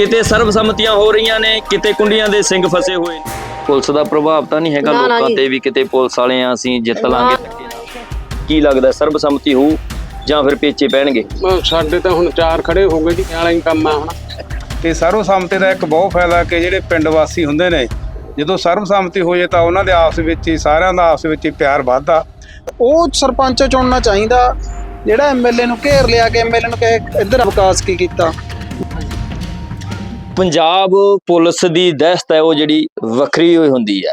ਕਿਤੇ ਸਰਬਸੰਮਤੀਆਂ ਹੋ ਰਹੀਆਂ ਨੇ ਕਿਤੇ ਕੁੰਡੀਆਂ ਦੇ ਸਿੰਘ ਫਸੇ ਹੋਏ ਨੇ। ਪੁਲਿਸ ਦਾ ਪ੍ਰਭਾਵ ਤਾਂ ਨਹੀਂ ਹੈਗਾ ਨਾ, ਨਾ ਲੋਕਾਂ ਜੀ। ਤੇ ਵੀ ਕਿਤੇ ਪੁਲਿਸ ਵਾਲੇ ਆ ਅਸੀਂ ਜਿੱਤ ਲਾਂਗੇ। ਧੱਕੇ ਨਾਲ। ਕੀ ਲੱਗਦਾ ਸਰਬਸੰਮਤੀ ਹੋਊ ਜਾਂ ਫਿਰ ਪੇਚੇ ਪੈਣਗੇ? ਸਾਡੇ ਤਾਂ ਹੁਣ ਚਾਰ ਖੜੇ ਹੋ ਗਏ ਜੀ ਵਾਲਾ ਹੀ ਕੰਮ ਆ ਹੁਣ। ਤੇ ਸਰਬਸੰਮਤੀ ਦਾ ਇੱਕ ਬਹੁਤ ਫਾਇਦਾ ਕਿ ਜਿਹੜੇ ਪਿੰਡ ਵਾਸੀ ਹੁੰਦੇ ਨੇ ਜਦੋਂ ਸਰਬਸੰਮਤੀ ਹੋ ਜੇ ਤਾਂ ਉਹਨਾਂ ਦੇ ਆਪਸ ਵਿੱਚ ਹੀ ਸਾਰਿਆਂ ਦਾ ਆਪਸ ਵਿੱਚ ਹੀ ਪਿਆਰ ਵੱਧਦਾ। ਉਹ ਸਰਪੰਚ ਚੁਣਨਾ ਚਾਹੀਦਾ ਜਿਹੜਾ ਐਮਐਲਏ ਨੂੰ ਘੇਰ ਲਿਆ ਕੇ ਐਮਐਲਏ ਨੂੰ ਕਹੇ ਇੱਧਰ ਵਿਕਾਸ ਕੀ ਕੀਤਾ? ਪੰਜਾਬ ਪੁਲਿਸ ਦੀ ਦਹਿਸ਼ਤ ਹੈ, ਉਹ ਜਿਹੜੀ ਵੱਖਰੀ ਹੋਈ ਹੁੰਦੀ ਹੈ।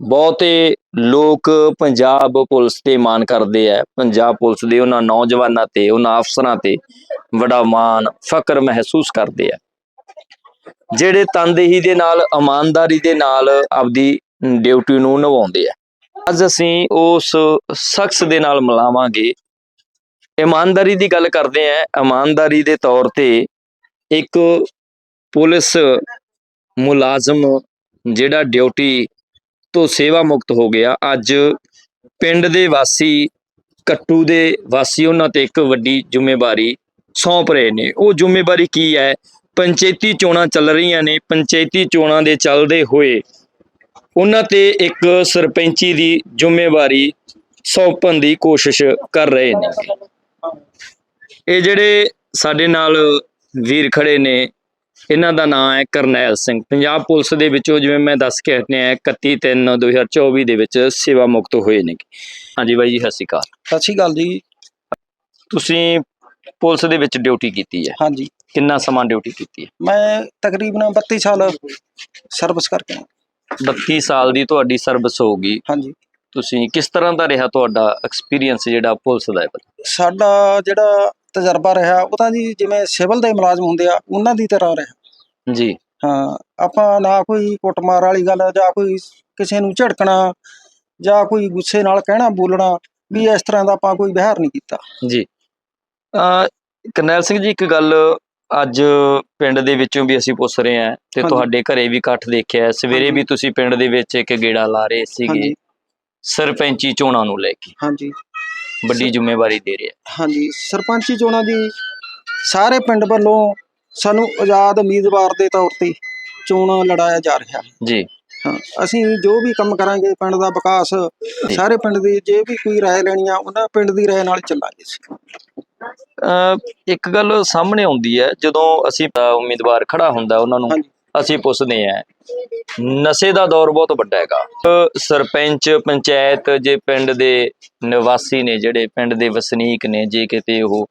ਬਹੁਤੇ ਲੋਕ ਪੰਜਾਬ ਪੁਲਿਸ ਤੇ ਮਾਣ ਕਰਦੇ ਆ ਪੰਜਾਬ ਪੁਲਿਸ ਦੇ ਉਹਨਾਂ ਨੌਜਵਾਨਾਂ ਤੇ, ਉਹਨਾਂ ਅਫਸਰਾਂ ਤੇ ਬੜਾ ਮਾਣ ਫਕਰ ਮਹਿਸੂਸ ਕਰਦੇ ਆ ਜਿਹੜੇ ਤਨਦੇਹੀ ਦੇ ਨਾਲ, ਇਮਾਨਦਾਰੀ ਦੇ ਨਾਲ ਆਪਦੀ ਡਿਊਟੀ ਨੂੰ ਨਿਭਾਉਂਦੇ ਆ ਅੱਜ ਅਸੀਂ ਉਸ ਸ਼ਖਸ ਦੇ ਨਾਲ ਮਿਲਾਵਾਂਗੇ। ਇਮਾਨਦਾਰੀ ਦੀ ਗੱਲ ਕਰਦੇ ਆ ਇਮਾਨਦਾਰੀ ਦੇ ਤੌਰ ਤੇ ਇੱਕ ਪੁਲਿਸ ਮੁਲਾਜ਼ਮ ਜਿਹੜਾ ਡਿਊਟੀ ਤੋਂ ਸੇਵਾ ਮੁਕਤ ਹੋ ਗਿਆ। ਅੱਜ ਪਿੰਡ ਦੇ ਵਾਸੀ, ਕੱਟੂ ਦੇ ਵਾਸੀ ਉਹਨਾਂ ਤੇ ਇੱਕ ਵੱਡੀ ਜ਼ਿੰਮੇਵਾਰੀ ਸੌਂਪ ਰਹੇ ਨੇ। ਉਹ ਜ਼ਿੰਮੇਵਾਰੀ ਕੀ ਹੈ? ਪੰਚਾਇਤੀ ਚੋਣਾਂ ਚੱਲ ਰਹੀਆਂ ਨੇ। ਪੰਚਾਇਤੀ ਚੋਣਾਂ ਦੇ ਚੱਲਦੇ ਹੋਏ ਉਹਨਾਂ ਤੇ ਇੱਕ ਸਰਪੰਚੀ ਦੀ ਜ਼ਿੰਮੇਵਾਰੀ ਸੌਂਪਣ ਦੀ ਕੋਸ਼ਿਸ਼ ਕਰ ਰਹੇ ਨੇ। ਇਹ ਜਿਹੜੇ ਸਾਡੇ ਨਾਲ ਵੀਰ ਖੜੇ ਨੇ ਇਹਨਾਂ ਦਾ ਨਾਮ ਹੈ ਕਰਨੈਲ ਸਿੰਘ। ਪੰਜਾਬ ਪੁਲਿਸ ਦੇ ਵਿੱਚੋਂ ਜਿਵੇਂ ਮੈਂ ਦੱਸ ਕੇ ਹਟਿਆ 31 3 2024 ਦੇ ਵਿੱਚ ਸੇਵਾ ਮੁਕਤ ਹੋਏ ਨੇ। ਹਾਂਜੀ ਬਾਈ ਜੀ ਸਤਿ ਸ਼੍ਰੀ ਅਕਾਲ। ਸਤਿ ਸ਼੍ਰੀ ਅਕਾਲ ਜੀ। ਤੁਸੀਂ ਪੁਲਿਸ ਦੇ ਵਿੱਚ ਡਿਊਟੀ ਕੀਤੀ ਹੈ? ਹਾਂਜੀ। ਕਿੰਨਾ ਸਮਾਂ ਡਿਊਟੀ ਕੀਤੀ ਹੈ? ਮੈਂ ਤਕਰੀਬਨ 32 ਸਾਲ ਸਰਵਿਸ ਕਰਕੇ ਆਇਆ। 32 ਸਾਲ ਦੀ ਤੁਹਾਡੀ ਸਰਵਿਸ ਹੋਊਗੀ ਹਾਂਜੀ। ਤੁਸੀਂ ਕਿਸ ਤਰ੍ਹਾਂ ਦਾ ਰਿਹਾ ਤੁਹਾਡਾ ਐਕਸਪੀਰੀਅੰਸ ਜਿਹੜਾ ਪੁਲਿਸ ਦਾ ਹੈ? ਸਾਡਾ ਜਿਹੜਾ ਤਜਰਬਾ ਰਿਹਾ ਉਹ ਤਾਂ ਜੀ ਜਿਵੇਂ ਸਿਵਲ ਦੇ ਮੁਲਾਜ਼ਮ ਹੁੰਦੇ ਆ ਉਹਨਾਂ ਦੀ ਤਰ੍ਹਾਂ ਰਿਹਾ। ਜੀ। ਹਾਂ ਆਪਾਂ ਨਾ ਕੋਈ ਕੁੱਟਮਾਰ ਵਾਲੀ ਗੱਲ ਜਾਂ ਕੋਈ ਕਿਸੇ ਨੂੰ ਝੜਕਣਾ ਜਾਂ ਕੋਈ ਗੁੱਸੇ ਨਾਲ ਕਹਿਣਾ ਬੋਲਣਾ ਵੀ ਇਸ ਤਰ੍ਹਾਂ ਦਾ ਆਪਾਂ ਕੋਈ ਵਿਹਾਰ ਨਹੀਂ ਕੀਤਾ। ਜੀ। ਅ ਕਰਨੈਲ ਸਿੰਘ ਜੀ ਇੱਕ ਗੱਲ ਅੱਜ ਪਿੰਡ ਦੇ ਵਿੱਚੋਂ ਵੀ ਅਸੀਂ ਪੁੱਛ ਰਹੇ ਹਾਂ ਤੇ। ਤੁਹਾਡੇ ਘਰੇ ਵੀ ਇਕੱਠ ਦੇਖਿਆ। ਸਵੇਰੇ। ਵੀ ਤੁਸੀਂ ਪਿੰਡ ਦੇ ਵਿੱਚ ਇੱਕ ਗੇੜਾ ਲਾ ਰਹੇ ਸੀਗੇ ਸਰਪੰਚੀ ਚੋਣਾਂ ਨੂੰ ਲੈ ਕੇ। ਹਾਂਜੀ। ਵੱਡੀ ਜ਼ਿੰਮੇਵਾਰੀ ਦੇ ਰਹੇ ਹਾਂਜੀ ਸਰਪੰਚੀ ਚੋਣਾਂ ਦੀ ਸਾਰੇ ਪਿੰਡ ਵੱਲੋਂ ਸਾਨੂੰ ਆਜ਼ਾਦ ਉਮੀਦਵਾਰ ਦੇ ਤੌਰ ਤੇ ਚੋਣ ਲੜਾਇਆ ਜਾ ਰਿਹਾ ਹੈ। ਜੀ। ਹਾਂ ਅਸੀਂ ਜੋ ਵੀ ਕੰਮ ਕਰਾਂਗੇ ਪਿੰਡ ਦਾ ਵਿਕਾਸ ਸਾਰੇ ਪਿੰਡ ਦੀ ਜੇ ਵੀ ਕੋਈ ਰਾਏ ਲੈਣੀ ਆ ਉਹਨਾਂ ਪਿੰਡ ਦੀ ਰਾਏ ਨਾਲ ਚੱਲਾਂਗੇ ਅਸੀਂ। ਇੱਕ ਗੱਲ ਸਾਹਮਣੇ ਆਉਂਦੀ ਹੈ ਜਦੋਂ ਅਸੀਂ ਉਮੀਦਵਾਰ ਖੜਾ ਹੁੰਦਾ ਉਹਨਾਂ ਨੂੰ ਹਾਂਜੀ। ਅਸੀਂ ਪੁੱਛਦੇ ਹਾਂ ਨਸ਼ੇ ਦਾ ਦੌਰ ਬਹੁਤ ਵੱਡਾ ਹੈਗਾ। ਸਰਪੰਚ ਪੰਚਾਇਤ ਜੇ ਪਿੰਡ ਦੇ ਨਿਵਾਸੀ ਨੇ ਜਿਹੜੇ ਪਿੰਡ ਦੇ ਵਸਨੀਕ ਨੇ ਜੇ ਕਿਤੇ ਉਹ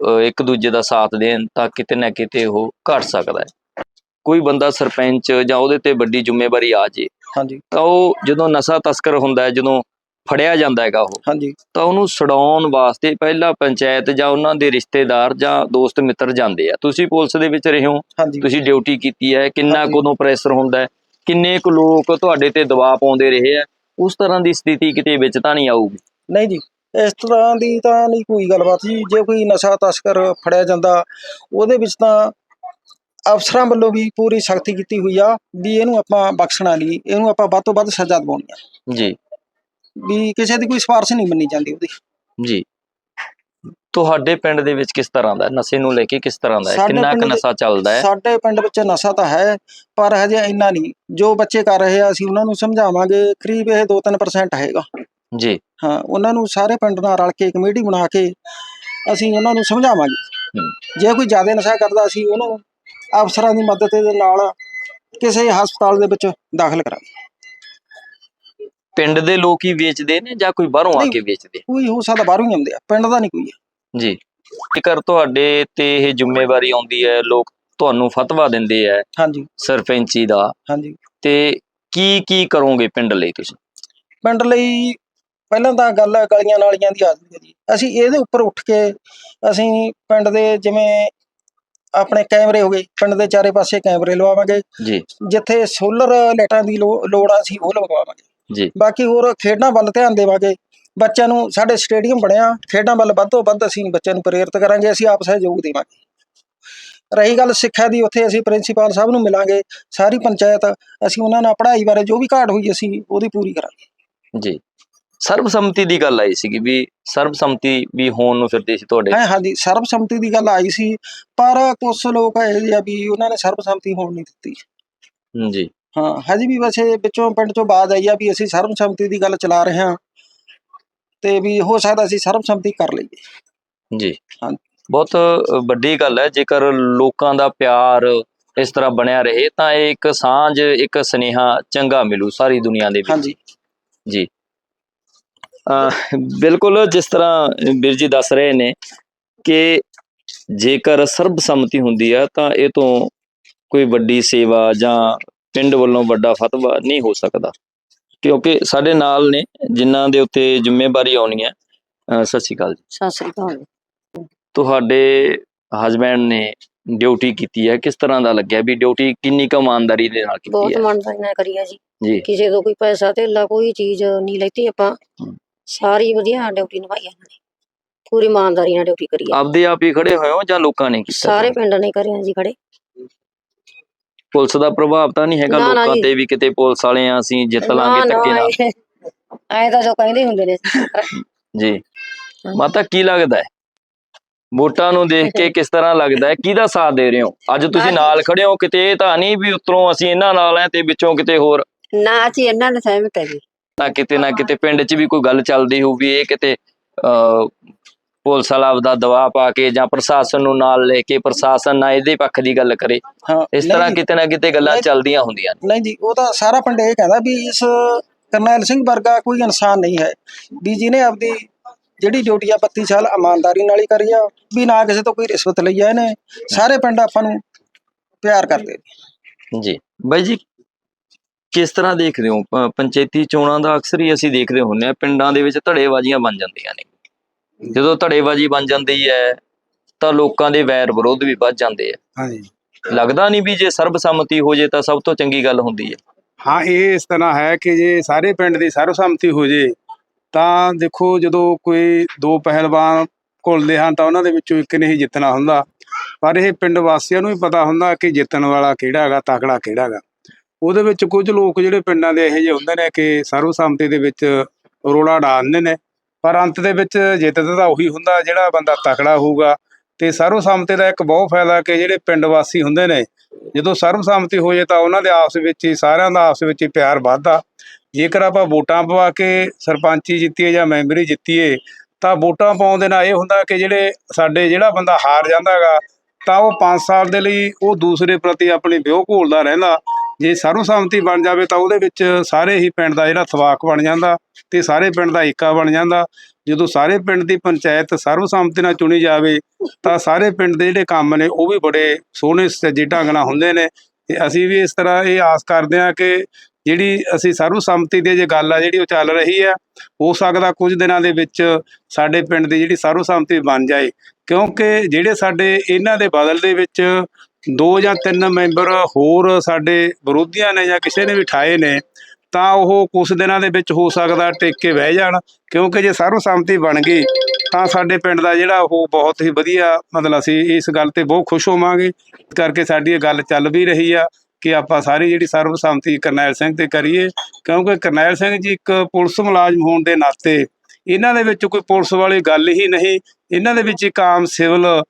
ਇੱਕ ਦੂਜੇ ਦਾ ਸਾਥ ਦੇਣ ਤਾਂ ਕਿਤੇ ਨਾ ਕਿਤੇ ਉਹ ਘਟ ਸਕਦਾ ਹੈ। ਕੋਈ ਬੰਦਾ ਸਰਪੰਚ ਜਾਂ ਉਹਦੇ ਤੇ ਵੱਡੀ ਜ਼ਿੰਮੇਵਾਰੀ ਆ ਜੇ ਹਾਂਜੀ। ਤਾਂ ਉਹ ਜਦੋਂ ਨਸ਼ਾ ਤਸਕਰ ਹੁੰਦਾ ਹੈ ਜਦੋਂ ਫੜਿਆ ਜਾਂਦਾ ਹੈਗਾ ਉਹ ਹਾਂਜੀ। ਤਾਂ ਉਹਨੂੰ ਛਡਾਉਣ ਵਾਸਤੇ ਪਹਿਲਾਂ ਪੰਚਾਇਤ ਜਾਂ ਉਹਨਾਂ ਦੇ ਰਿਸ਼ਤੇਦਾਰ ਜਾਂ ਦੋਸਤ ਮਿੱਤਰ ਜਾਂਦੇ ਆ। ਤੁਸੀਂ ਪੁਲਿਸ ਦੇ ਵਿੱਚ ਰਹੇ ਹੋ ਤੁਸੀਂ ਡਿਊਟੀ ਕੀਤੀ ਹੈ ਕਿੰਨਾ ਹਾਂਜੀ। ਕੁ ਉਦੋਂ ਪ੍ਰੈਸ਼ਰ ਹੁੰਦਾ ਹੈ ਕਿੰਨੇ ਕੁ ਲੋਕ ਤੁਹਾਡੇ ਤੇ ਦਬਾਅ ਪਾਉਂਦੇ ਰਹੇ ਆ ਉਸ ਤਰ੍ਹਾਂ ਦੀ ਸਥਿਤੀ ਕਿਤੇ ਵਿੱਚ ਤਾਂ ਨਹੀਂ ਆਊਗੀ? ਨਹੀਂ ਜੀ ਇਸ ਤਰ੍ਹਾਂ ਦੀ ਤਾਂ ਨਹੀਂ ਕੋਈ ਗੱਲਬਾਤ ਜੀ। ਜੇ ਕੋਈ ਨਸ਼ਾ ਤਸਕਰ ਫੜਿਆ ਜਾਂਦਾ ਉਹਦੇ ਵਿੱਚ ਤਾਂ ਅਫਸਰਾਂ ਵੱਲੋਂ ਵੀ ਪੂਰੀ ਸਖਤੀ ਕੀਤੀ ਹੋਈ ਆ ਵੀ ਇਹਨੂੰ ਆਪਾਂ ਬਖਸ਼ਣਾ ਨਹੀਂ ਇਹਨੂੰ ਆਪਾਂ ਵੱਧ ਤੋਂ ਵੱਧ ਸਜ਼ਾ ਦਿਵਾਉਣੀ ਆ। ਜੀ। ਵੀ ਕਿਸੇ ਦੀ ਕੋਈ ਸਿਫਾਰਿਸ਼ ਨਹੀਂ ਮੰਨੀ ਜਾਂਦੀ ਉਹਦੀ। ਜੀ। ਤੁਹਾਡੇ ਪਿੰਡ ਦੇ ਵਿੱਚ ਕਿਸ ਤਰ੍ਹਾਂ ਦਾ? ਨਸ਼ੇ ਨੂੰ ਲੈ ਕੇ ਕਿਸ ਤਰ੍ਹਾਂ ਦਾ ਕਿੰਨਾ ਕੁ ਨਸ਼ਾ ਚੱਲਦਾ ਹੈ? ਸਾਡੇ ਪਿੰਡ ਵਿੱਚ ਨਸ਼ਾ ਤਾਂ ਹੈ ਪਰ ਹਜੇ ਇੰਨਾ ਨਹੀਂ। ਜੋ ਬੱਚੇ ਕਰ ਰਹੇ ਆ ਅਸੀਂ ਉਹਨਾਂ ਨੂੰ ਸਮਝਾਵਾਂਗੇ। ਕਰੀਬ ਇਹ 2-3% ਹੈਗਾ। ਜੀ। ਹਾਂ ਉਹਨਾਂ ਨੂੰ ਸਾਰੇ ਪਿੰਡ ਨਾਲ ਰਲ ਕੇ ਕਮੇਟੀ ਬਣਾ ਕੇ ਅਸੀਂ ਉਹਨਾਂ ਨੂੰ ਸਮਝਾਵਾਂਗੇ। ਜੇ ਕੋਈ ਜ਼ਿਆਦਾ ਨਸ਼ਾ ਕਰਦਾ ਅਸੀਂ ਉਹਨੂੰ ਅਫਸਰਾਂ ਦੀ ਮਦਦ ਦੇ ਨਾਲ ਕਿਸੇ ਹਸਪਤਾਲ ਦੇ ਵਿੱਚ ਦਾਖਲ ਕਰਾਂਗੇ। ਪਿੰਡ ਦੇ ਲੋਕ ਹੀ ਵੇਚਦੇ ਨੇ ਜਾਂ ਕੋਈ ਬਾਹਰੋਂ ਆ। ਕੇ ਵੇਚਦੇ? ਕੋਈ ਹੋ ਸਕਦਾ ਬਾਹਰੋਂ ਹੀ ਆਉਂਦੇ ਆ ਪਿੰਡ ਦਾ ਨਹੀਂ ਕੋਈ ਜੀ। ਜੇਕਰ ਤੁਹਾਡੇ ਤੇ ਇਹ ਜ਼ਿੰਮੇਵਾਰੀ ਆਉਂਦੀ ਹੈ ਲੋਕ ਤੁਹਾਨੂੰ ਫਤਵਾ ਦਿੰਦੇ ਆ ਹਾਂਜੀ। ਸਰਪੰਚੀ ਦਾ ਹਾਂਜੀ। ਤੇ ਕੀ ਕੀ ਕਰੋਗੇ ਪਿੰਡ ਲਈ ਤੁਸੀਂ? ਪਿੰਡ ਲਈ ਪਹਿਲਾਂ ਤਾਂ ਗੱਲ ਹੈ ਗਲੀਆਂ ਨਾਲੀਆਂ ਦੀ ਆ ਜਾਂਦੀ ਹੈ ਜੀ। ਅਸੀਂ ਇਹਦੇ ਉੱਪਰ ਉੱਠ ਕੇ ਅਸੀਂ ਪਿੰਡ ਦੇ ਜਿਵੇਂ ਆਪਣੇ ਕੈਮਰੇ ਹੋ ਗਏ ਪਿੰਡ ਦੇ ਚਾਰੇ ਪਾਸੇ ਕੈਮਰੇ ਲਵਾਵਾਂਗੇ। ਜੀ। ਜਿੱਥੇ ਸੋਲਰ ਲਾਈਟਾਂ ਦੀ ਲੋੜ ਆ ਅਸੀਂ ਉਹ ਲਗਵਾਵਾਂਗੇ ਜੀ। ਬਾਕੀ ਹੋਰ ਖੇਡਾਂ ਵੱਲ ਧਿਆਨ ਦੇਵਾਂਗੇ। ਬੱਚਿਆਂ ਨੂੰ ਸਾਡੇ ਸਟੇਡੀਅਮ ਬਣਿਆ ਖੇਡਾਂ ਵੱਲ ਵੱਧ ਤੋਂ ਵੱਧ ਅਸੀਂ ਬੱਚਿਆਂ ਨੂੰ ਪ੍ਰੇਰਿਤ ਕਰਾਂਗੇ ਅਸੀਂ ਆਪ ਸਹਿਯੋਗ ਦੇਵਾਂਗੇ। ਰਹੀ ਗੱਲ ਸਿੱਖਿਆ ਦੀ ਉੱਥੇ ਅਸੀਂ ਪ੍ਰਿੰਸੀਪਲ ਸਾਹਿਬ ਨੂੰ ਮਿਲਾਂਗੇ ਸਾਰੀ ਪੰਚਾਇਤ ਅਸੀਂ ਉਹਨਾਂ ਨਾਲ ਪੜ੍ਹਾਈ ਬਾਰੇ ਜੋ ਵੀ ਘਾਟ ਹੋਈ ਅਸੀਂ ਉਹਦੀ ਪੂਰੀ ਕਰਾਂਗੇ। ਜੀ। ਸਰਬਸੰਮਤੀ ਦੀ ਗੱਲ ਆਈ ਸੀਗੀ ਵੀ ਸਰਬਸੰਮਤੀ ਵੀ ਹੋਣ ਨੂੰ ਫਿਰਦੇ ਸੀ ਤੁਹਾਡੇ। ਹੈ ਹਾਂਜੀ ਸਰਬਸੰਮਤੀ ਦੀ ਗੱਲ ਆਈ ਸੀ ਪਰ ਕੁਝ ਲੋਕ ਇਹੋ ਜਿਹੇ ਵੀ ਉਹਨਾਂ ਨੇ ਸਰਬਸੰਮਤੀ ਹੋਣ ਨਹੀਂ ਦਿੱਤੀ। ਜੀ। ਹਾਂ ਹਜੇ ਵੀ ਵੈਸੇ ਵਿੱਚੋਂ ਪਿੰਡ ਚੋਂ ਬਾਜ਼ ਆਈ ਆ ਵੀ ਅਸੀਂ ਸਰਬਸੰਮਤੀ ਦੀ ਗੱਲ ਚਲਾ ਰਹੇ ਹਾਂ ਤੇ ਵੀ ਹੋ ਸਕਦਾ ਅਸੀਂ ਸਰਬਸੰਮਤੀ ਕਰ ਲਈਏ। ਜੀ। ਹਾਂ। ਬਹੁਤ ਵੱਡੀ ਗੱਲ ਹੈ ਜੇਕਰ ਲੋਕਾਂ ਦਾ ਪਿਆਰ ਇਸ ਤਰ੍ਹਾਂ ਬਣਿਆ ਰਹੇ ਤਾਂ ਇਹ ਇੱਕ ਸਾਂਝ ਇੱਕ ਸਨੇਹਾ ਚੰਗਾ ਮਿਲੂ ਸਾਰੀ ਦੁਨੀਆ ਦੇ ਵਿੱਚ। ਹਾਂਜੀ। ਜੀ। ਬਿਲਕੁਲ ਜਿਸ ਤਰ੍ਹਾਂ ਵੀਰ ਜੀ ਦੱਸ ਰਹੇ ਨੇ ਕਿ ਜੇਕਰ ਸਰਬਸੰਮਤੀ ਹੁੰਦੀ ਆ ਤਾਂ ਇਹ ਤੋਂ ਕੋਈ ਵੱਡੀ ਸੇਵਾ ਜਾਂ ਪਿੰਡ ਵੱਲੋਂ ਵੱਡਾ ਫਤਵਾ ਨਹੀਂ ਹੋ ਸਕਦਾ। ਕਿਉਂਕਿ ਸਾਡੇ ਨਾਲ ਨੇ ਜਿਨ੍ਹਾਂ ਦੇ ਉੱਤੇ ਜ਼ਿੰਮੇਵਾਰੀ ਆਉਣੀ ਹੈ ਸਤਿ ਸ਼੍ਰੀ ਅਕਾਲ ਜੀ। ਸਤਿ ਸ੍ਰੀ ਅਕਾਲ ਤੁਹਾਡੇ ਹਸਬੈਂਡ ਨੇ ਡਿਊਟੀ ਕੀਤੀ ਹੈ ਕਿਸ ਤਰ੍ਹਾਂ ਦਾ ਲੱਗਿਆ ਵੀ ਡਿਊਟੀ ਕਿੰਨੀ ਕੁ ਇਮਾਨਦਾਰੀ ਦੇ ਨਾਲ ਬਹੁਤ ਕੀਤੀ ਹੈ ਇਮਾਨਦਾਰੀ ਨਾਲ ਕਰੀ ਜੀ। ਕਿਸੇ ਤੋਂ ਕੋਈ ਪੈਸਾ ਧੇਲਾ ਕੋਈ ਚੀਜ਼ ਨਹੀਂ ਲੈਤੀ ਆਪਾਂ। ਸਾਰੀ ਵਧੀਆ ਡਿਊਟੀ ਨਿਭਾਈ ਆ ਇਹਨਾਂ ਨੇ। ਪੂਰੀ ਇਮਾਨਦਾਰੀ ਨਾਲ ਡਿਊਟੀ ਕਰੀ ਆ। ਆਪਦੇ ਆਪ ਹੀ ਖੜੇ ਹੋਏ ਹੋ ਜਾਂ ਲੋਕਾਂ ਨੇ ਕੀਤਾ? ਸਾਰੇ ਪਿੰਡ ਨੇ ਕਰਿਆ ਜੀ ਖੜੇ। ਪੁਲਿਸ ਦਾ ਪ੍ਰਭਾਵ ਤਾਂ ਨਹੀਂ ਹੈਗਾ ਨਾ, ਨਾ ਲੋਕਾਂ ਜੀ। ਤੇ ਵੀ ਕਿਤੇ ਪੁਲਿਸ ਵਾਲੇ ਆ ਅਸੀਂ ਜਿੱਤ ਲਾਂਗੇ ਧੱਕੇ ਨਾਲ। ਐ ਤਾਂ ਜੋ ਕਹਿੰਦੇ ਹੁੰਦੇ ਨੇ। ਜੀ। ਮਾਤਾ ਕੀ ਲੱਗਦਾ ਹੈ? ਵੋਟਾਂ ਨੂੰ ਦੇਖ ਕੇ ਕਿਸ ਤਰ੍ਹਾਂ ਲੱਗਦਾ ਹੈ? ਕਿਹਦਾ ਸਾਥ ਦੇ ਰਹੇ ਹੋ? ਅੱਜ ਤੁਸੀਂ। ਨਾਲ ਖੜੇ ਹੋ ਕਿਤੇ ਇਹ ਤਾਂ ਨਹੀਂ ਵੀ ਉੱਤਰੋਂ ਅਸੀਂ ਇਹਨਾਂ ਨਾਲ ਆ ਤੇ ਵਿੱਚੋਂ ਕਿਤੇ ਹੋਰ ਨਾ ਅਸੀਂ ਇਹਨਾਂ ਨੇ ਸਹਿਮਤ ਹੈ ਜੀ। ਤਾਂ ਕਿਤੇ ਨਾ ਕਿਤੇ ਪਿੰਡ 'ਚ ਵੀ ਕੋਈ ਗੱਲ ਚੱਲਦੀ ਹੋਊ ਵੀ ਇਹ ਕਿਤੇ ਪੁਲਿਸ ਵਾਲਾ ਆਪਦਾ ਦਬਾਅ ਪਾ ਕੇ ਜਾਂ ਪ੍ਰਸ਼ਾਸਨ ਨੂੰ ਨਾਲ ਲੈ ਕੇ ਪ੍ਰਸ਼ਾਸਨ ਨਾਲ ਇਹਦੇ ਪੱਖ ਦੀ ਗੱਲ ਕਰੇ। ਇਸ ਤਰ੍ਹਾਂ ਕਿਤੇ ਨਾ ਕਿਤੇ ਗੱਲਾਂ। ਚੱਲਦੀਆਂ ਹੁੰਦੀਆਂ ਨੇ। ਨਹੀਂ ਜੀ ਉਹ ਤਾਂ ਸਾਰਾ ਪਿੰਡ ਇਹ ਕਹਿੰਦਾ ਵੀ ਇਸ ਕਰਨੈਲ ਸਿੰਘ ਵਰਗਾ ਕੋਈ ਇਨਸਾਨ ਨਹੀਂ ਹੈ ਵੀ ਜਿਹਨੇ ਆਪਦੀ ਜਿਹੜੀ ਡਿਊਟੀ ਆ 32 ਸਾਲ ਇਮਾਨਦਾਰੀ ਨਾਲ ਹੀ ਕਰੀ ਆ ਵੀ ਨਾ ਕਿਸੇ ਤੋਂ ਕੋਈ ਰਿਸ਼ਵਤ ਲਈ ਆ ਇਹਨੇ। ਸਾਰੇ ਪਿੰਡ ਆਪਾਂ ਨੂੰ ਪਿਆਰ ਕਰਦੇ। ਜੀ। ਬਾਈ ਜੀ ਕਿਸ ਤਰ੍ਹਾਂ ਦੇਖਦੇ ਹੋ? ਪ- ਪੰਚਾਇਤੀ ਚੋਣਾਂ ਦਾ ਅਕਸਰ ਹੀ ਅਸੀਂ ਦੇਖਦੇ ਹੁੰਦੇ ਆ ਪਿੰਡਾਂ ਦੇ ਵਿੱਚ ਧੜੇਬਾਜ਼ੀਆਂ ਬਣ ਜਾਂਦੀਆਂ ਨੇ। ਜਦੋਂ ਧੜੇਬਾਜ਼ੀ ਬਣ ਜਾਂਦੀ ਹੈ ਤਾਂ ਲੋਕਾਂ ਦੇ ਵੈਰ ਵਿਰੋਧ ਵੀ ਵੱਧ ਜਾਂਦੇ ਆ। ਹਾਂਜੀ। ਲੱਗਦਾ ਨਹੀਂ ਵੀ ਜੇ ਸਰਬਸੰਮਤੀ ਹੋ ਜੇ ਤਾਂ ਸਭ ਤੋਂ ਚੰਗੀ ਗੱਲ ਹੁੰਦੀ ਹੈ। ਹਾਂ ਇਹ ਇਸ ਤਰ੍ਹਾਂ ਹੈ ਕਿ ਜੇ ਸਾਰੇ ਪਿੰਡ ਦੀ ਸਰਬਸੰਮਤੀ ਹੋ ਜੇ ਤਾਂ ਦੇਖੋ ਜਦੋਂ ਕੋਈ ਦੋ ਪਹਿਲਵਾਨ ਘੁਲਦੇ ਹਨ ਤਾਂ ਉਹਨਾਂ ਦੇ ਵਿੱਚੋਂ ਇੱਕ ਨੇ ਹੀ ਜਿੱਤਣਾ ਹੁੰਦਾ। ਪਰ ਇਹ ਪਿੰਡ ਵਾਸੀਆਂ ਨੂੰ ਵੀ ਪਤਾ ਹੁੰਦਾ ਕਿ ਜਿੱਤਣ ਵਾਲਾ ਕਿਹੜਾ ਹੈਗਾ ਤਕੜਾ ਕਿਹੜਾ ਹੈਗਾ। ਉਹਦੇ ਵਿੱਚ ਕੁਝ ਲੋਕ ਜਿਹੜੇ ਪਿੰਡਾਂ ਦੇ ਇਹੋ ਜਿਹੇ ਹੁੰਦੇ ਨੇ ਕਿ ਸਰਬਸੰਮਤੀ ਦੇ ਵਿੱਚ ਰੋਲਾ ਡਾਲਦੇ ਨੇ, ਪਰ ਅੰਤ ਦੇ ਵਿੱਚ ਜਿੱਤਦਾ ਤਾਂ ਉਹੀ ਹੁੰਦਾ, ਜਿਹੜਾ ਬੰਦਾ ਤਕੜਾ ਹੋਊਗਾ। ਤੇ ਸਰਬਸੰਮਤੀ ਦਾ ਇੱਕ ਬਹੁਤ ਫਾਇਦਾ ਕਿ ਜਿਹੜੇ ਪਿੰਡ ਵਾਸੀ ਹੁੰਦੇ ਨੇ, ਜਦੋਂ ਸਰਬਸੰਮਤੀ ਹੋ ਜੇ ਤਾਂ ਉਹਨਾਂ ਦੇ ਆਪਸ ਵਿੱਚ ਹੀ, ਸਾਰਿਆਂ ਦਾ ਆਪਸ ਵਿੱਚ ਹੀ ਪਿਆਰ ਵੱਧਦਾ। ਜੇਕਰ ਆਪਾਂ ਵੋਟਾਂ ਪਵਾ ਕੇ ਸਰਪੰਚੀ ਜਿੱਤੀਏ ਜਾਂ ਮੈਂਬਰੀ ਜਿੱਤੀਏ, ਤਾਂ ਵੋਟਾਂ ਪਾਉਣ ਦੇ ਨਾਲ ਇਹ ਹੁੰਦਾ ਕਿ ਜਿਹੜੇ ਸਾਡੇ ਜਿਹੜਾ ਬੰਦਾ ਹਾਰ ਜਾਂਦਾ ਹੈਗਾ, ਤਾਂ ਉਹ 5 ਸਾਲ ਦੇ ਲਈ ਉਹ ਦੂਸਰੇ ਪ੍ਰਤੀ ਆਪਣੀ ਵਿਉਹ ਘੋਲਦਾ ਰਹਿੰਦਾ। ਜੇ ਸਰਬਸੰਮਤੀ ਬਣ ਜਾਵੇ ਤਾਂ ਉਹਦੇ ਵਿੱਚ ਸਾਰੇ ਹੀ ਪਿੰਡ ਦਾ ਜਿਹੜਾ ਸਵਾਕ ਬਣ ਜਾਂਦਾ ਤੇ ਸਾਰੇ ਪਿੰਡ ਦਾ ਏਕਾ ਬਣ ਜਾਂਦਾ। ਜਦੋਂ ਸਾਰੇ ਪਿੰਡ ਦੀ ਪੰਚਾਇਤ ਸਰਬਸੰਮਤੀ ਨਾਲ ਚੁਣੀ ਜਾਵੇ ਤਾਂ ਸਾਰੇ ਪਿੰਡ ਦੇ ਜਿਹੜੇ ਕੰਮ ਨੇ ਉਹ ਵੀ ਬੜੇ ਸੋਹਣੇ ਸੱਜੇ ਢੰਗ ਨਾਲ ਹੁੰਦੇ ਨੇ। ਤੇ ਅਸੀਂ ਵੀ ਇਸ ਤਰ੍ਹਾਂ ਇਹ ਆਸ ਕਰਦੇ ਹਾਂ ਕਿ ਜਿਹੜੀ ਅਸੀਂ ਸਰਬਸੰਮਤੀ ਦੀ ਜੇ ਗੱਲ ਆ ਜਿਹੜੀ ਉਹ ਚੱਲ ਰਹੀ ਆ, ਹੋ ਸਕਦਾ ਕੁਝ ਦਿਨਾਂ ਦੇ ਵਿੱਚ ਸਾਡੇ ਪਿੰਡ ਦੀ ਜਿਹੜੀ ਸਰਬਸੰਮਤੀ ਬਣ ਜਾਏ। ਕਿਉਂਕਿ ਜਿਹੜੇ ਸਾਡੇ ਇਹਨਾਂ ਦੇ ਬਦਲ ਦੇ ਵਿੱਚ ਦੋ ਜਾਂ ਤਿੰਨ ਮੈਂਬਰ ਹੋਰ ਸਾਡੇ ਵਿਰੋਧੀਆਂ ਨੇ ਜਾਂ ਕਿਸੇ ਨੇ ਵੀ ਠਾਏ ਨੇ, ਤਾਂ ਉਹ ਕੁਝ ਦਿਨਾਂ ਦੇ ਵਿੱਚ ਹੋ ਸਕਦਾ ਟਿਕ ਕੇ ਬਹਿ ਜਾਣ, ਕਿਉਂਕਿ ਜੇ ਸਰਬਸੰਮਤੀ ਬਣ ਗਈ, ਤਾਂ ਸਾਡੇ ਪਿੰਡ ਦਾ ਜਿਹੜਾ ਉਹ ਬਹੁਤ ਹੀ ਵਧੀਆ ਮਤਲਬ ਅਸੀਂ ਇਸ ਗੱਲ ਤੇ ਬਹੁਤ ਖੁਸ਼ ਹੋਵਾਂਗੇ। ਇਸ ਕਰਕੇ ਸਾਡੀ ਇਹ ਗੱਲ ਚੱਲ ਵੀ ਰਹੀ ਆ ਕਿ ਆਪਾਂ ਸਾਰੀ ਜਿਹੜੀ ਸਰਬਸੰਮਤੀ ਕਰਨੈਲ ਸਿੰਘ ਤੇ ਕਰੀਏ, ਕਿਉਂਕਿ ਕਰਨੈਲ ਸਿੰਘ ਜੀ ਇੱਕ ਪੁਲਿਸ ਮੁਲਾਜ਼ਮ ਹੋਣ ਦੇ ਨਾਤੇ ਇਹਨਾਂ ਦੇ ਵਿੱਚ ਕੋਈ ਪੁਲਿਸ ਵਾਲੀ ਗੱਲ ਹੀ ਨਹੀਂ। ਇਹਨਾਂ ਦੇ ਵਿੱਚ ਇੱਕ ਆਮ ਸਿਵਲ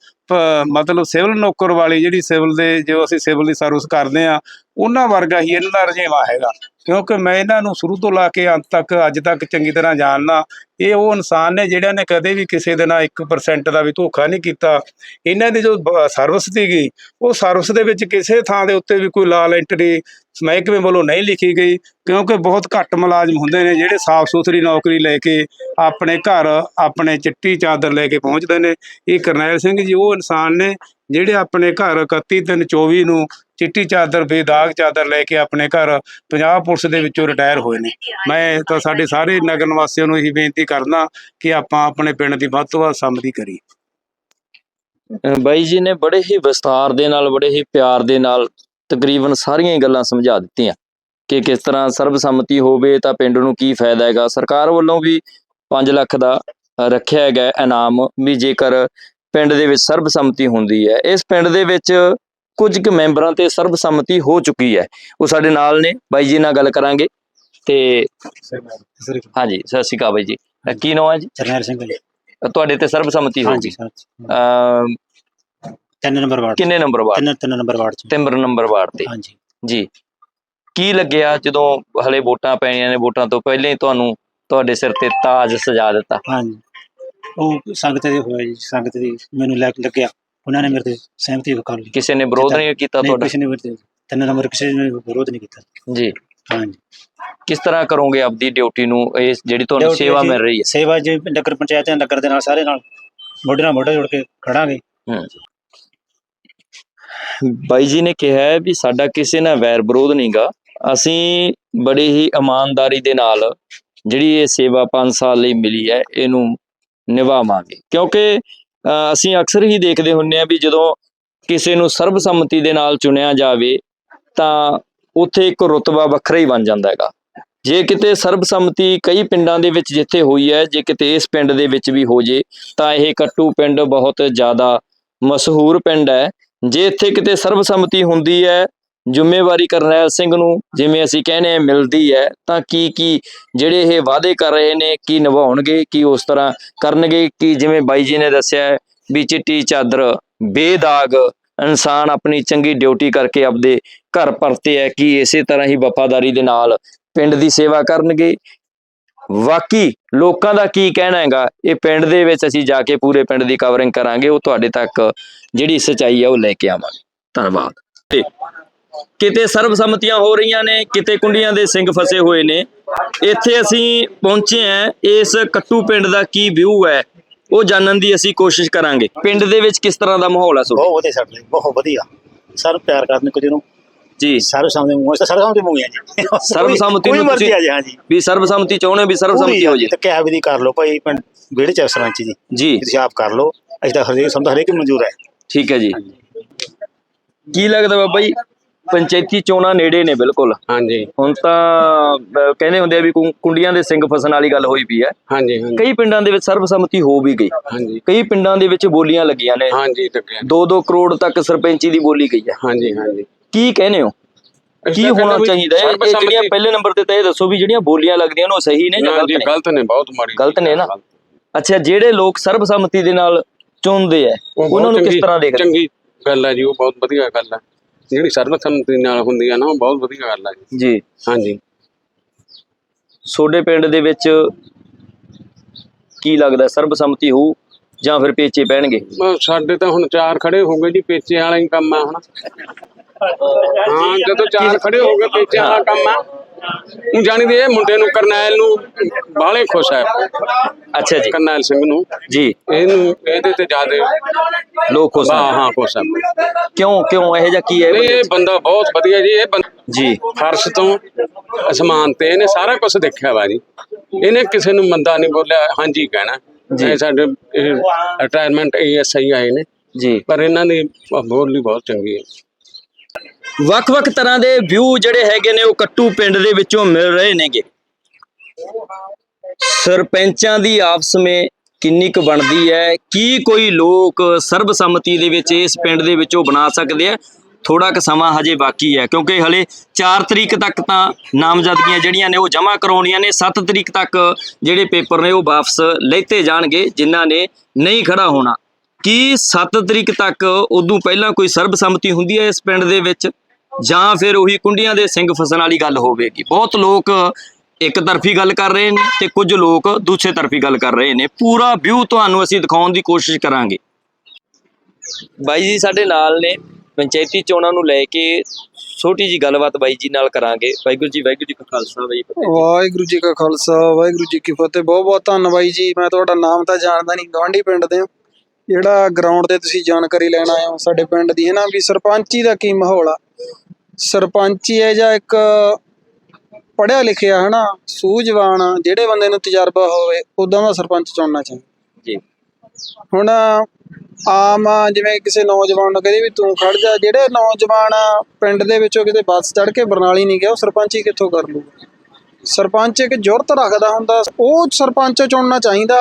ਮਤਲਬ ਸਿਵਲ ਨੌਕਰ ਵਾਲੀ ਜਿਹੜੀ ਸਿਵਲ ਦੇ, ਜੋ ਅਸੀਂ ਸਿਵਲ ਦੀ ਸਰਵਿਸ ਕਰਦੇ ਆ ਉਹਨਾਂ ਵਰਗਾ ਹੀ ਇਹਨਾਂ ਦਾ ਰੁਝੇਵਾਂ ਹੈਗਾ। ਕਿਉਂਕਿ ਮੈਂ ਇਹਨਾਂ ਨੂੰ ਸ਼ੁਰੂ ਤੋਂ ਲਾ ਕੇ ਅੰਤ ਤੱਕ, ਅੱਜ ਤੱਕ ਚੰਗੀ ਤਰ੍ਹਾਂ ਜਾਣਨਾ ਇਹ ਉਹ ਇਨਸਾਨ ਨੇ ਜਿਹੜਿਆਂ ਨੇ ਕਦੇ ਵੀ ਕਿਸੇ ਦੇ ਨਾਲ 1% ਦਾ ਵੀ ਧੋਖਾ ਨਹੀਂ ਕੀਤਾ। ਇਹਨਾਂ ਦੀ ਜੋ ਬ- ਸਰਵਿਸ ਸੀਗੀ, ਉਹ ਸਰਵਿਸ ਦੇ ਵਿੱਚ ਕਿਸੇ ਥਾਂ ਦੇ ਉੱਤੇ ਵੀ ਕੋਈ ਲਾਲ ਐਂਟਰੀ ਮਹਿਕਮੇ ਵੱਲੋਂ ਨਹੀਂ ਲਿਖੀ ਗਈ, ਕਿਉਂਕਿ ਬਹੁਤ ਘੱਟ ਮੁਲਾਜ਼ਮ ਹੁੰਦੇ ਨੇ ਜਿਹੜੇ ਸਾਫ਼ ਸੁਥਰੀ ਨੌਕਰੀ ਲੈ ਕੇ ਆਪਣੇ ਘਰ, ਆਪਣੇ ਚਿੱਟੀ ਚਾਦਰ ਲੈ ਕੇ ਪਹੁੰਚਦੇ ਨੇ। ਇਹ ਕਰਨੈਲ ਸਿੰਘ ਜੀ, ਉਹ ਇਨਸਾਨ ਨੇ ਜਿਹੜੇ ਆਪਣੇ ਘਰ 31 ਤਿੰਨ 24 ਨੂੰ ਚਿੱਟੀ ਚਾਦਰ, ਬੇਦਾਗ ਚਾਦਰ ਲੈ ਕੇ ਆਪਣੇ ਘਰ ਪੰਜਾਬ ਪੁਲਿਸ ਦੇ ਵਿੱਚੋਂ ਰਿਟਾਇਰ ਹੋਏ ਨੇ। ਮੈਂ ਤਾਂ ਸਾਡੇ ਸਾਰੇ ਨਗਰ ਨਿਵਾਸੀਆਂ ਨੂੰ ਇਹੀ ਬੇਨਤੀ ਕਰਦਾ ਕਿ ਆਪਾਂ ਆਪਣੇ ਪਿੰਡ ਦੀ ਵੱਧ ਤੋਂ ਵੱਧ ਸੰਮਤੀ ਕਰੀਏ। ਬਾਈ ਜੀ ਨੇ ਬੜੇ ਹੀ ਵਿਸਤਾਰ ਦੇ ਨਾਲ, ਬੜੇ ਹੀ ਪਿਆਰ ਦੇ ਨਾਲ ਤਕਰੀਬਨ ਸਾਰੀਆਂ ਹੀ ਗੱਲਾਂ ਸਮਝਾ ਦਿੱਤੀਆਂ ਕਿ ਕਿਸ ਤਰ੍ਹਾਂ ਸਰਬਸੰਮਤੀ ਹੋਵੇ ਤਾਂ ਪਿੰਡ ਨੂੰ ਕੀ ਫਾਇਦਾ ਹੈਗਾ। ਸਰਕਾਰ ਵੱਲੋਂ ਵੀ 5 ਲੱਖ ਦਾ ਰੱਖਿਆ ਹੈਗਾ ਇਨਾਮ ਵੀ ਜੇਕਰ ਪਿੰਡ ਦੇ ਵਿੱਚ ਸਰਬਸੰਮਤੀ ਹੁੰਦੀ ਹੈ ਇਸ ਪਿੰਡ ਦੇ ਵਿੱਚ ਕੁਝ ਕੁ ਮੈਂਬਰਾਂ ਤੇ ਸਰਬਸੰਮਤੀ ਹੋ ਚੁੱਕੀ ਹੈ। ਉਹ ਸਾਡੇ ਨਾਲ ਨੇ। ਬਾਈ ਜੀ ਨਾਲ ਗੱਲ ਕਰਾਂਗੇ ਤੇ ਹਾਂਜੀ ਸਤਿ ਸ਼੍ਰੀ ਅਕਾਲ ਬਾਈ ਜੀ। ਕੀ ਨਾਮ ਹੈ ਜੀ? ਜਰਨੈਲ ਸਿੰਘ ਜੀ। ਤੁਹਾਡੇ ਤੇ ਸਰਬਸੰਮਤੀ ਹੋ ਗਈ। ਤਿੰਨ ਨੰਬਰ ਵਾਰਡ ਕਿੰਨੇ ਨੰਬਰ ਵਾਰਡ? ਤਿੰਨ ਤਿੰਨ ਨੰਬਰ ਵਾਰਡ ਚ। ਤਿੰਬਰ ਨੰਬਰ ਵਾਰਡ ਤੇ। ਹਾਂਜੀ। ਜੀ। ਕੀ ਲੱਗਿਆ ਜਦੋਂ ਹਲੇ ਵੋਟਾਂ ਪੈਣੀਆਂ ਨੇ ਵੋਟਾਂ ਤੋਂ ਪਹਿਲਾਂ ਹੀ ਤੁਹਾਨੂੰ ਤੁਹਾਡੇ ਸਿਰ ਤੇ ਤਾਜ ਸਜਾ ਦਿੱਤਾ? ਹਾਂਜੀ। ਉਹ ਸੰਗਤ ਦੇ ਹੋਇਆ ਜੀ ਸੰਗਤ ਦੀ ਮੈਨੂੰ ਲੱਗ ਲੱਗਿਆ। ਉਹਨਾਂ ਨੇ ਮੇਰੇ ਤੇ ਸਹਿਮਤੀ ਕਰ ਲਈ। ਕਿਸੇ ਨੇ ਵਿਰੋਧ ਨਹੀਂ ਕੀਤਾ ਤੁਹਾਡਾ? ਕਿਸੇ ਨੇ ਤਿੰਨ ਨੰਬਰ ਕਿਸੇ ਨੇ ਵਿਰੋਧ ਨਹੀਂ ਕੀਤਾ। ਜੀ। ਹਾਂਜੀ। ਕਿਸ ਤਰ੍ਹਾਂ ਕਰੋਗੇ ਆਪਦੀ ਡਿਊਟੀ ਨੂੰ? ਇਹ ਜਿਹੜੀ ਤੁਹਾਨੂੰ ਸੇਵਾ ਮਿਲ ਰਹੀ ਸੇਵਾ ਜੀ ਨਗਰ ਪੰਚਾਇਤ ਦੇ ਨਗਰ ਦੇ ਨਾਲ ਸਾਰੇ ਨਾਲ ਮੋਢੇ ਨਾਲ ਮੋਢਾ ਜੋੜ ਕੇ ਖੜਾਂਗੇ। ਹੈ। ਬਾਈ ਜੀ ਨੇ ਕਿਹਾ ਹੈ ਵੀ ਸਾਡਾ ਕਿਸੇ ਨਾਲ ਵੈਰ ਵਿਰੋਧ ਨਹੀਂਗਾ ਅਸੀਂ ਬੜੀ ਹੀ ਇਮਾਨਦਾਰੀ ਦੇ ਨਾਲ ਜਿਹੜੀ ਇਹ ਸੇਵਾ 5 ਸਾਲ ਲਈ ਮਿਲੀ ਹੈ, ਇਹਨੂੰ ਨਿਭਾਵਾਂਗੇ। ਕਿਉਂਕਿ ਅਸੀਂ ਅਕਸਰ ਹੀ ਦੇਖਦੇ ਹੁੰਨੇ ਆ ਵੀ ਜਦੋਂ ਕਿਸੇ ਨੂੰ ਸਰਬਸੰਮਤੀ ਦੇ ਨਾਲ ਚੁਣਿਆ ਜਾਵੇ, ਤਾਂ ਉੱਥੇ ਇੱਕ ਰੁਤਬਾ ਵੱਖਰਾ ਹੀ ਬਣ ਜਾਂਦਾ ਹੈਗਾ। ਜੇ ਕਿਤੇ ਸਰਬਸੰਮਤੀ ਕਈ ਪਿੰਡਾਂ ਦੇ ਵਿੱਚ ਜਿੱਥੇ ਹੋਈ ਹੈ, ਜੇ ਕਿਤੇ ਇਸ ਪਿੰਡ ਦੇ ਵਿੱਚ ਵੀ ਹੋ ਜੇ, ਤਾਂ ਇਹ ਕੱਟੂ ਪਿੰਡ ਬਹੁਤ ਜ਼ਿਆਦਾ ਮਸ਼ਹੂਰ ਪਿੰਡ ਹੈ। ਜੇ ਇੱਥੇ ਕਿਤੇ ਸਰਬਸੰਮਤੀ ਹੁੰਦੀ ਹੈ, ਜ਼ਿੰਮੇਵਾਰੀ ਕਰਨੈਲ ਸਿੰਘ ਨੂੰ ਜਿਵੇਂ ਅਸੀਂ ਕਹਿੰਦੇ ਆ ਮਿਲਦੀ ਹੈ, ਤਾਂ ਕੀ ਕੀ ਜਿਹੜੇ ਇਹ ਵਾਅਦੇ ਕਰ ਰਹੇ ਨੇ, ਕੀ ਨਿਭਾਉਣਗੇ, ਕੀ ਉਸ ਤਰ੍ਹਾਂ ਕਰਨਗੇ, ਕਿ ਜਿਵੇਂ ਬਾਈ ਜੀ ਨੇ ਦੱਸਿਆ ਵੀ ਚਿੱਟੀ ਚਾਦਰ ਬੇਦਾਗ ਇਨਸਾਨ ਆਪਣੀ ਚੰਗੀ ਡਿਊਟੀ ਕਰਕੇ ਆਪਦੇ ਘਰ ਪਰਤੇ ਹੈ, ਕਿ ਇਸੇ ਤਰ੍ਹਾਂ ਹੀ ਵਫਾਦਾਰੀ ਦੇ ਨਾਲ ਪਿੰਡ ਦੀ ਸੇਵਾ ਕਰਨਗੇ ਵਾਕੀ ਲੋਕਾਂ ਦਾ ਕੀ ਕਹਿਣਾ ਹੈਗਾ? ਇਹ ਪਿੰਡ ਦੇ ਵਿੱਚ ਅਸੀਂ ਜਾ ਕੇ ਪੂਰੇ ਪਿੰਡ ਦੀ ਕਵਰਿੰਗ ਕਰਾਂਗੇ, ਉਹ ਤੁਹਾਡੇ ਤੱਕ ਜਿਹੜੀ ਸਚਾਈ ਹੈ ਉਹ ਲੈ ਕੇ ਆਵਾਂਗੇ। ਧੰਨਵਾਦ। ਕਿਤੇ ਸਰਬਸੰਮਤੀਆਂ ਹੋ ਰਹੀਆਂ ਨੇ, ਕਿਤੇ ਕੁੰਡੀਆਂ ਦੇ ਸਿੰਘ ਫਸੇ ਹੋਏ ਨੇ, ਇੱਥੇ ਅਸੀਂ ਪਹੁੰਚੇ ਹਾਂ, ਇਸ ਕੱਟੂ ਪਿੰਡ ਦਾ ਕੀ ਵਿਊ ਹੈ, ਉਹ ਜਾਣਨ ਦੀ ਅਸੀਂ ਕੋਸ਼ਿਸ਼ ਕਰਾਂਗੇ। ਪਿੰਡ ਦੇ ਵਿੱਚ ਕਿਸ ਤਰ੍ਹਾਂ ਦਾ ਮਾਹੌਲ ਹੈ ਤੁਹਾਡੇ? ਬਹੁਤ ਵਧੀਆ ਸਾਡੇ ਬਹੁਤ ਵਧੀਆ। ਸਰ, ਪਿਆਰ ਕਰਦੇ ਕੁਝ ਨੂੰ। ਜੀ। ਸਾਰੇ ਸਾਹਮਣੇ ਮੂੰਹ ਸਾਰੇ ਸਾਹਮਣੇ ਮੂੰਹ ਹੈ ਜੀ। ਸਰਬਸੰਮਤੀ ਨੂੰ ਮਰਜ਼ੀ ਤੁਸੀਂ- ਆ ਜੀ ਹਾਂ ਜੀ। ਵੀ ਸਰਬਸੰਮਤੀ ਚਾਹੁੰਦੇ ਹੋ ਵੀ ਸਰਬਸੰਮਤੀ ਹੋ ਜੇ ਤੇ ਕਿਹਾ ਵੀ ਦੀ ਕਰ ਲਓ ਭਾਈ ਪਿੰਡ ਵਿਹੜੇ ਚ ਸਰਪੰਚ ਜੀ। ਜੀ। ਤੁਸੀਂ ਆਪ ਕਰ ਲਓ। ਅਸੀਂ ਤਾਂ ਹਰੇਕ ਸਮਝਦਾ ਹਰੇਕ ਨੂੰ ਮਨਜ਼ੂਰ ਹੈ। ਠੀਕ ਹੈ ਜੀ। ਕੀ ਲੱਗਦਾ ਬਾਬਾ ਜੀ ਪੰਚਾਇਤੀ ਚੋਣਾਂ ਨੇੜੇ ਨੇ ਬਿਲਕੁਲ। ਹਾਂਜੀ ਹੁਣ ਤਾਂ ਅਹ, ਕਹਿੰਦੇ ਹੁੰਦੇ ਆ ਵੀ ਕੁੰ- ਕੁੰਡੀਆਂ ਦੇ ਸਿੰਘ ਫਸਣ ਵਾਲੀ ਗੱਲ ਹੋਈ ਪਈ ਹੈ। ਹਾਂਜੀ ਹਾਂਜੀ ਕਈ ਪਿੰਡਾਂ ਦੇ ਵਿੱਚ ਸਰਬਸੰਮਤੀ ਹੋ ਵੀ ਗਈ। ਹਾਂਜੀ ਕਈ ਪਿੰਡਾਂ ਦੇ ਵਿੱਚ ਬੋਲੀਆਂ ਲੱਗੀਆਂ ਨੇ। ਹਾਂਜੀ ਲੱਗਿਆ 2-2 ਕਰੋੜ ਤੱਕ ਸਰਪੰਚੀ ਦੀ ਬੋਲੀ ਗਈ ਹੈ। ਹਾਂਜੀ ਹਾਂਜੀ ਕੀ ਕਹਿੰਦੇ ਹੋ? ਕੀ ਹੋਣਾ ਚਾਹੀਦਾ ਹੈ? ਇਹ ਜਿਹੜੀਆਂ ਪਹਿਲੇ ਨੰਬਰ ਤੇ ਤਾਂ ਇਹ ਦੱਸੋ ਵੀ ਜਿਹੜੀਆਂ ਬੋਲੀਆਂ ਲੱਗਦੀਆਂ ਨੇ ਉਹ ਸਹੀ ਨੇ ਜਾਂ ਗਲਤ ਨੇ? ਗਲਤ ਨੇ ਬਹੁਤ ਮਾੜੀ ਗਲਤ ਨੇ ਨਾ? ਅੱਛਾ ਜਿਹੜੇ ਲੋਕ ਸਰਬਸੰਮਤੀ ਦੇ ਨਾਲ ਚੁਣਦੇ ਆ ਉਹਨਾਂ ਨੂੰ ਕਿਸ ਤਰ੍ਹਾਂ ਦੇਖਦੇ ਚੰਗੀ ਗੱਲ ਹੈ ਜੀ ਉਹ ਬਹੁਤ ਵਧੀਆ ਗੱਲ ਹੈ। ਜਿਹੜੀ ਸਰਬਸੰਮਤੀ ਨਾਲ ਹੁੰਦੀ ਹੈ ਨਾ ਉਹ ਬਹੁਤ ਵਧੀਆ ਗੱਲ ਹੈ ਜੀ। ਹਾਂਜੀ। ਤੁਹਾਡੇ ਪਿੰਡ ਦੇ ਵਿੱਚ ਕੀ ਲੱਗਦਾ ਸਰਬਸੰਮਤੀ ਹੋਊ ਜਾਂ ਫਿਰ ਪੇਚੇ ਪੈਣਗੇ? ਸਾਡੇ ਤਾਂ ਹੁਣ ਚਾਰ ਖੜੇ ਹੋ ਗਏ ਜੀ ਪੇਚੇ ਵਾਲਾ ਹੀ ਕੰਮ ਆ ਹੁਣ ਹਾਂ ਜਦੋਂ ਚਾਰ ਖੜੇ ਹੋ ਗਏ ਪੇਚੇ ਵਾਲਾ ਕੰਮ। ਆ ਉਹ ਜਾਣੀ ਦੇ ਇਹ ਮੁੰਡੇ ਨੂੰ ਕਰਨੈਲ ਨੂੰ ਬਾਹਲੇ ਖੁਸ਼ ਹੈ। ਅੱਛਾ ਜੀ। ਕਰਨੈਲ ਸਿੰਘ ਨੂੰ। ਜੀ। ਇਹਨੂੰ ਇਹਦੇ ਤੇ ਜ਼ਿਆਦਾ ਲੋਕ ਖੁਸ਼ ਹਾਂ ਹਾਂ ਖੁਸ਼ ਹੈ ਕਿਉਂ ਕਿਉਂ? ਇਹ ਜਿਹਾ ਕੀ ਹੈ? ਇਹ ਬੰਦਾ ਬਹੁਤ ਵਧੀਆ ਜੀ। ਇਹ ਜੀ। ਫਰਸ਼ ਤੋਂ ਅਸਮਾਨ ਤੇ ਇਹਨੇ ਸਾਰਾ ਕੁਝ ਦੇਖਿਆ ਵਾ ਜੀ। ਇਹਨੇ ਕਿਸੇ ਨੂੰ ਮੰਦਾ ਨਹੀਂ ਬੋਲਿਆ ਹਾਂਜੀ ਕਹਿਣਾ। ਜੀ। ਸਾਡੇ ਰਿਟਾਇਰਮੈਂਟ ਏਐਸਆਈ ਆਏ ਨੇ। ਜੀ। ਪਰ ਇਹਨਾਂ ਦੀ ਬੋਲੀ ਬਹੁਤ ਚੰਗੀ ਹੈ। ਵੱਖ-ਵੱਖ ਤਰ੍ਹਾਂ ਦੇ ਵਿਊ ਜਿਹੜੇ ਹੈਗੇ ਨੇ ਉਹ ਕੱਟੂ ਪਿੰਡ ਦੇ ਵਿੱਚੋਂ ਮਿਲ ਰਹੇ ਨੇਗੇ। ਸਰਪੰਚਾਂ ਦੀ ਆਪਸ ਵਿੱਚ ਕਿੰਨੀ ਕੁ ਬਣਦੀ ਹੈ, ਕੀ ਕੋਈ ਲੋਕ ਸਰਬਸੰਮਤੀ ਦੇ ਵਿੱਚ ਇਸ ਪਿੰਡ ਦੇ ਵਿੱਚੋਂ ਬਣਾ ਸਕਦੇ ਆ ਥੋੜਾ ਕੁ ਸਮਾਂ ਹਜੇ ਬਾਕੀ ਹੈ, ਕਿਉਂਕਿ ਹਲੇ 4 ਤਰੀਕ ਤੱਕ ਤਾਂ ਨਾਮਜ਼ਦਗੀਆਂ ਜਿਹੜੀਆਂ ਨੇ ਉਹ ਜਮ੍ਹਾਂ ਕਰਾਉਣੀਆਂ ਨੇ 7 ਤਰੀਕ ਤੱਕ ਜਿਹੜੇ ਪੇਪਰ ਨੇ ਉਹ ਵਾਪਸ ਲੈਤੇ ਜਾਣਗੇ, ਜਿਨ੍ਹਾਂ ਨੇ ਨਹੀਂ ਖੜਾ ਹੋਣਾ। ਕੀ 7 ਤਰੀਕ ਤੱਕ ਉਦੋਂ ਪਹਿਲਾਂ ਕੋਈ ਸਰਬਸੰਮਤੀ ਹੁੰਦੀ ਹੈ ਇਸ ਪਿੰਡ ਦੇ ਵਿੱਚ? ਜਾਂ ਫਿਰ ਉਹੀ ਕੁੰਡੀਆਂ ਦੇ ਸਿੰਘ ਫਸਣ ਵਾਲੀ ਗੱਲ ਹੋਵੇਗੀ? ਬਹੁਤ ਲੋਕ ਇੱਕ ਤਰਫੀ ਗੱਲ ਕਰ ਰਹੇ ਨੇ ਤੇ ਕੁਝ ਲੋਕ ਦੂਸਰੇ ਤਰਫੀ ਗੱਲ ਕਰ ਰਹੇ ਨੇ। ਪੂਰਾ ਵਿਊ ਤੁਹਾਨੂੰ ਅਸੀਂ ਦਿਖਾਉਣ ਦੀ ਕੋਸ਼ਿਸ਼ ਕਰਾਂਗੇ। ਬਾਈ ਜੀ ਸਾਡੇ ਨਾਲ ਨੇ। ਪੰਚਾਇਤੀ ਚੋਣਾਂ ਨੂੰ ਲੈ ਕੇ ਛੋਟੀ ਜੀ ਗੱਲਬਾਤ ਬਾਈ ਜੀ ਨਾਲ ਕਰਾਂਗੇ। ਵਾਹਿਗੁਰੂ ਜੀ ਵਾਹਿਗੁਰੂ ਜੀ ਕਾ ਖਾਲਸਾ ਬਾਈ ਵਾਹਿਗੁਰੂ ਜੀ ਕਾ ਖਾਲਸਾ, ਵਾਹਿਗੁਰੂ ਜੀ ਕੀ ਫਤਿਹ। ਬਹੁਤ ਬਹੁਤ ਧੰਨਵਾਦ ਜੀ। ਮੈਂ ਤੁਹਾਡਾ ਨਾਮ ਤਾਂ ਜਾਣਦਾ ਨਹੀਂ। ਗਵਾਂਢੀ ਪਿੰਡ ਦੇ ਹਾਂ। ਜਿਹੜਾ ਗਰਾਊਂਡ ਤੇ ਤੁਸੀਂ ਜਾਣਕਾਰੀ ਲੈਣ ਆਏ ਹੋ ਸਾਡੇ ਪਿੰਡ ਦੀ ਹੈ ਨਾ ਵੀ ਸਰਪੰਚੀ ਦਾ ਕੀ ਮਾਹੌਲ ਆ? ਸਰਪੰਚੀ ਹੈ ਜਾਂ ਇੱਕ ਪੜਿਆ ਲਿਖਿਆ ਹੈ ਨਾ ਸੂਝਵਾਨ ਜਿਹੜੇ ਬੰਦੇ ਨੂੰ ਤਜਰਬਾ ਹੋਵੇ ਉਦਾਂ ਦਾ ਸਰਪੰਚ ਚੁਣਨਾ ਚਾਹੀਦਾ। ਜੀ। ਹੁਣ ਆਮ ਜਿਵੇਂ ਕਿਸੇ ਨੌਜਵਾਨ ਨੂੰ ਕਹਦੇ ਵੀ ਤੂੰ ਖੜ ਜਾ ਜਿਹੜੇ ਨੌਜਵਾਨ ਪਿੰਡ ਦੇ ਵਿੱਚੋਂ ਕਿਤੇ ਬੱਸ ਚੜ੍ਹ ਕੇ ਬਰਨਾਲੀ ਨਹੀਂ ਗਿਆ ਉਹ ਸਰਪੰਚੀ ਕਿੱਥੋਂ ਕਰ ਲੂਗਾ ਸਰਪੰਚ ਇੱਕ ਜੁਰਤ ਰੱਖਦਾ ਹੁੰਦਾ ਉਹ ਸਰਪੰਚ ਚੁਣਨਾ ਚਾਹੀਦਾ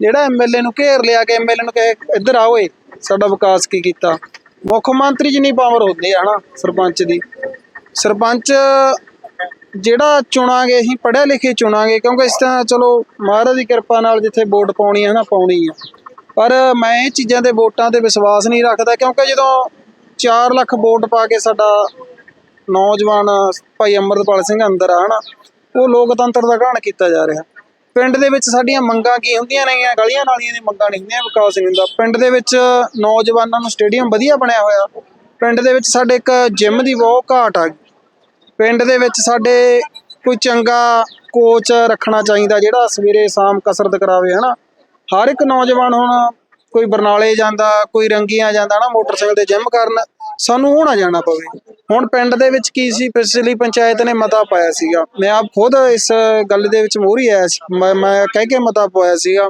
ਜਿਹੜਾ ਐਮਐਲਏ ਨੂੰ ਘੇਰ ਲਿਆ ਕੇ ਐਮਐਲਏ ਨੂੰ ਕਹੇ, ਇੱਧਰ ਆਓ ਏ, ਸਾਡਾ ਵਿਕਾਸ ਕੀ ਕੀਤਾ? ਮੁੱਖ ਮੰਤਰੀ ਜਿੰਨੀ ਪਾਵਰ ਹੁੰਦੀ ਹੈ ਹਨਾ, ਸਰਪੰਚ ਦੀ। ਸਰਪੰਚ ਜਿਹੜਾ ਚੁਣਾਂਗੇ, ਅਸੀਂ ਪੜ੍ਹਿਆ ਲਿਖੇ ਚੁਣਾਂਗੇ, ਕਿਉਂਕਿ ਇਸ ਤਰ੍ਹਾਂ ਚਲੋ ਮਹਾਰਾਜ ਦੀ ਕਿਰਪਾ ਨਾਲ ਜਿੱਥੇ ਵੋਟ ਪਾਉਣੀ ਹੈ ਨਾ ਪਾਉਣੀ ਆ। ਪਰ ਮੈਂ ਇਹ ਚੀਜ਼ਾਂ ਤੇ ਵੋਟਾਂ ਤੇ ਵਿਸ਼ਵਾਸ ਨਹੀਂ ਰੱਖਦਾ, ਕਿਉਂਕਿ ਜਦੋਂ 4 ਲੱਖ ਵੋਟ ਪਾ ਕੇ ਸਾਡਾ ਨੌਜਵਾਨ ਭਾਈ ਅਮਰਪਾਲ ਸਿੰਘ ਅੰਦਰ ਆ ਹਨਾ, ਉਹ ਲੋਕਤੰਤਰ ਦਾ ਘਾਣ ਕੀਤਾ ਜਾ ਰਿਹਾ। ਪਿੰਡ ਦੇ ਵਿੱਚ ਸਾਡੀਆਂ ਮੰਗਾਂ ਕੀ ਹੁੰਦੀਆਂ ਨੇਗੀਆਂ ਗਲੀਆਂ ਨਾਲੀਆਂ ਦੀਆਂ ਮੰਗਾਂ ਨਹੀਂ ਹੁੰਦੀਆਂ ਵਿਕਾਸ ਨਹੀਂ ਹੁੰਦਾ। ਪਿੰਡ ਦੇ ਵਿੱਚ ਨੌਜਵਾਨਾਂ ਨੂੰ ਸਟੇਡੀਅਮ ਵਧੀਆ ਬਣਿਆ ਹੋਇਆ। ਪਿੰਡ ਦੇ ਵਿੱਚ ਸਾਡੇ ਇੱਕ ਜਿਮ ਦੀ ਬਹੁਤ ਘਾਟ ਆ। ਪਿੰਡ ਦੇ ਵਿੱਚ ਸਾਡੇ ਕੋਈ ਚੰਗਾ ਕੋਚ ਰੱਖਣਾ ਚਾਹੀਦਾ, ਜਿਹੜਾ ਸਵੇਰੇ ਸ਼ਾਮ ਕਸਰਤ ਕਰਾਵੇ, ਹਨਾ? ਹਰ ਇੱਕ ਨੌਜਵਾਨ ਹੁਣ ਕੋਈ ਬਰਨਾਲੇ ਜਾਂਦਾ, ਕੋਈ ਰੰਗੀਆਂ ਜਾਂਦਾ ਨਾ ਮੋਟਰਸਾਈਕਲ ਤੇ ਜਿਮ ਕਰਨ। ਸਾਨੂੰ ਉਹ ਨਾ ਜਾਣਾ ਪਵੇ। ਹੁਣ ਪਿੰਡ ਦੇ ਵਿੱਚ ਕੀ ਸੀ? ਪਿਛਲੀ ਪੰਚਾਇਤ ਨੇ ਮਤਾ ਪਾਇਆ ਸੀਗਾ। ਮੈਂ ਆਪ ਖੁਦ ਇਸ ਗੱਲ ਦੇ ਵਿੱਚ ਮੋਹਰੀ ਆਇਆ ਸੀ। ਮੈਂ ਮੈਂ ਕਹਿ ਕੇ ਮਤਾ ਪਾਇਆ ਸੀਗਾ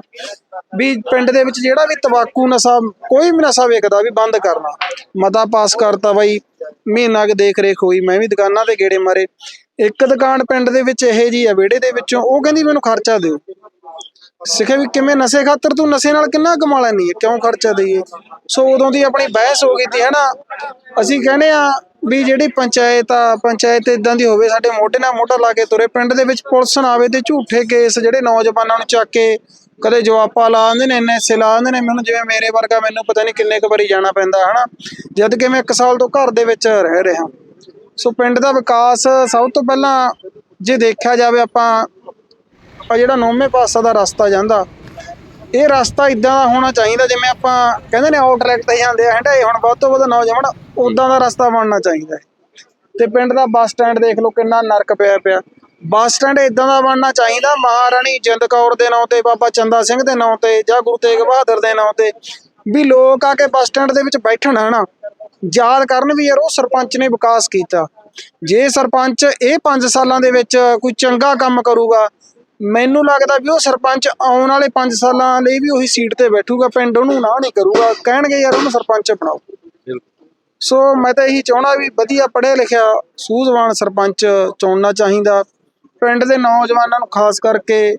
ਵੀ ਪਿੰਡ ਦੇ ਵਿੱਚ ਜਿਹੜਾ ਵੀ ਤਬਾਕੂ ਨਸ਼ਾ, ਕੋਈ ਵੀ ਨਸ਼ਾ ਵੇਖਦਾ ਵੀ ਬੰਦ ਕਰਨਾ। ਮਤਾ ਪਾਸ ਕਰਤਾ ਬਾਈ। ਮਹੀਨਾ ਕੁ ਦੇਖ ਰੇਖ ਹੋਈ। ਮੈਂ ਵੀ ਦੁਕਾਨਾਂ ਤੇ ਗੇੜੇ ਮਾਰੇ। ਇੱਕ ਦੁਕਾਨ ਪਿੰਡ ਦੇ ਵਿੱਚ ਇਹ ਜੀ ਆ, ਵਿਹੜੇ ਦੇ ਵਿੱਚੋਂ। ਉਹ ਕਹਿੰਦੀ ਮੈਨੂੰ ਖਰਚਾ ਦਿਓ। ਸਿੱਖਿਆ ਵੀ ਕਿਵੇਂ ਨਸ਼ੇ ਖਾਤਰ ਤੂੰ ਨਸ਼ੇ ਨਾਲ ਕਿੰਨਾ ਕਮਾ ਲੈਣੀ ਹੈ? ਕਿਉਂ ਖਰਚਾ ਦਈਏ? ਸੋ ਉਦੋਂ ਦੀ ਆਪਣੀ ਬਹਿਸ ਹੋ ਗਈ ਤੀ ਹਨਾ ਅਸੀਂ ਕਹਿੰਦੇ ਆ ਵੀ ਜਿਹੜੀ ਪੰਚਾਇਤ ਆ, ਪੰਚਾਇਤ ਇਦਾਂ ਦੀ ਹੋਵੇ, ਸਾਡੇ ਮੋਢੇ ਨਾਲ ਮੋਢਾ ਲਾ ਕੇ ਤੁਰੇ। ਪਿੰਡ ਦੇ ਵਿੱਚ ਪੁਲਿਸ ਨਾ ਆਵੇ ਤੇ ਝੂਠੇ ਕੇਸ ਜਿਹੜੇ ਨੌਜਵਾਨਾਂ ਨੂੰ ਚੱਕ ਕੇ ਕਦੇ ਜਵਾਪਾ ਲਾ ਦਿੰਦੇ ਨੇ ਐਨਐਸਏ ਲਾ ਦਿੰਦੇ ਨੇ। ਮੈਨੂੰ ਜਿਵੇਂ ਮੇਰੇ ਵਰਗਾ ਮੈਨੂੰ ਪਤਾ ਨਹੀਂ ਕਿੰਨੇ ਕੁ ਵਾਰੀ ਜਾਣਾ ਪੈਂਦਾ ਹਨਾ ਜਦ ਕਿ ਮੈਂ 1 ਸਾਲ ਤੋਂ ਘਰ ਦੇ ਵਿੱਚ ਰਹਿ ਰਿਹਾ। ਸੋ ਪਿੰਡ ਦਾ ਵਿਕਾਸ ਸਭ ਤੋਂ ਪਹਿਲਾਂ ਜੇ ਦੇਖਿਆ ਜਾਵੇ ਆਪਾਂ ਆਪਾਂ ਜਿਹੜਾ ਨੌਵੇਂ ਪਾਸਾ ਦਾ ਰਸਤਾ ਜਾਂਦਾ, ਇਹ ਰਸਤਾ ਇਦਾਂ ਦਾ ਹੋਣਾ ਚਾਹੀਦਾ, ਜਿਵੇਂ ਆਪਾਂ ਕਹਿੰਦੇ ਨੇ ਆਊਟਲੈਟ ਤੇ ਜਾਂਦੇ ਆ ਹੰਡਾਏ ਹੁਣ ਵੱਧ ਤੋਂ ਵੱਧ ਨੌਜਵਾਨ ਉਦਾਂ ਦਾ ਰਸਤਾ ਬਣਨਾ ਚਾਹੀਦਾ ਤੇ ਪਿੰਡ ਦਾ ਬੱਸ ਸਟੈਂਡ ਦੇਖ ਲਓ ਕਿੰਨਾ ਨਰਕ ਪਿਆ ਪਿਆ। ਬੱਸ ਸਟੈਂਡ ਇਦਾਂ ਦਾ ਬਣਨਾ ਚਾਹੀਦਾ, ਮਹਾਰਾਣੀ ਜਿੰਦ ਕੌਰ ਦੇ ਨਾਂ ਤੇ, ਬਾਬਾ ਚੰਦਾ ਸਿੰਘ ਦੇ ਨਾਂ ਤੇ, ਜਾਂ ਗੁਰੂ ਤੇਗ ਬਹਾਦਰ ਦੇ ਨਾਂ ਤੇ, ਵੀ ਲੋਕ ਆ ਕੇ ਬੱਸ ਸਟੈਂਡ ਦੇ ਵਿੱਚ ਬੈਠਣ, ਹਨਾ। ਯਾਦ ਕਰਨ ਵੀ ਯਾਰ, ਉਹ ਸਰਪੰਚ ਨੇ ਵਿਕਾਸ ਕੀਤਾ। ਜੇ ਸਰਪੰਚ ਇਹ 5 ਸਾਲਾਂ ਦੇ ਵਿੱਚ ਕੋਈ ਚੰਗਾ ਕੰਮ ਕਰੂਗਾ ਮੈਨੂੰ ਲੱਗਦਾ ਵੀ ਉਹ ਸਰਪੰਚ ਆਉਣ ਵਾਲੇ 5 ਸਾਲਾਂ ਲਈ ਵੀ ਉਹੀ ਸੀਟ ਤੇ ਬੈਠੂਗਾ, ਪਿੰਡ ਉਹਨੂੰ ਨਾ ਨਹੀਂ ਕਰੂਗਾ, ਕਹਿਣਗੇ ਯਾਰ ਉਹਨੂੰ ਸਰਪੰਚ ਬਣਾਓ। ਸੋ ਮੈਂ ਤਾਂ ਇਹੀ ਚਾਹਣਾ ਵੀ ਵਧੀਆ ਪੜ੍ਹਿਆ ਲਿਖਿਆ, ਸੂਝਵਾਨ ਸਰਪੰਚ ਚੁਣਨਾ ਚਾਹੀਦਾ, ਪਿੰਡ ਦੇ ਨੌਜਵਾਨਾਂ ਨੂੰ ਖਾਸ ਕਰਕੇ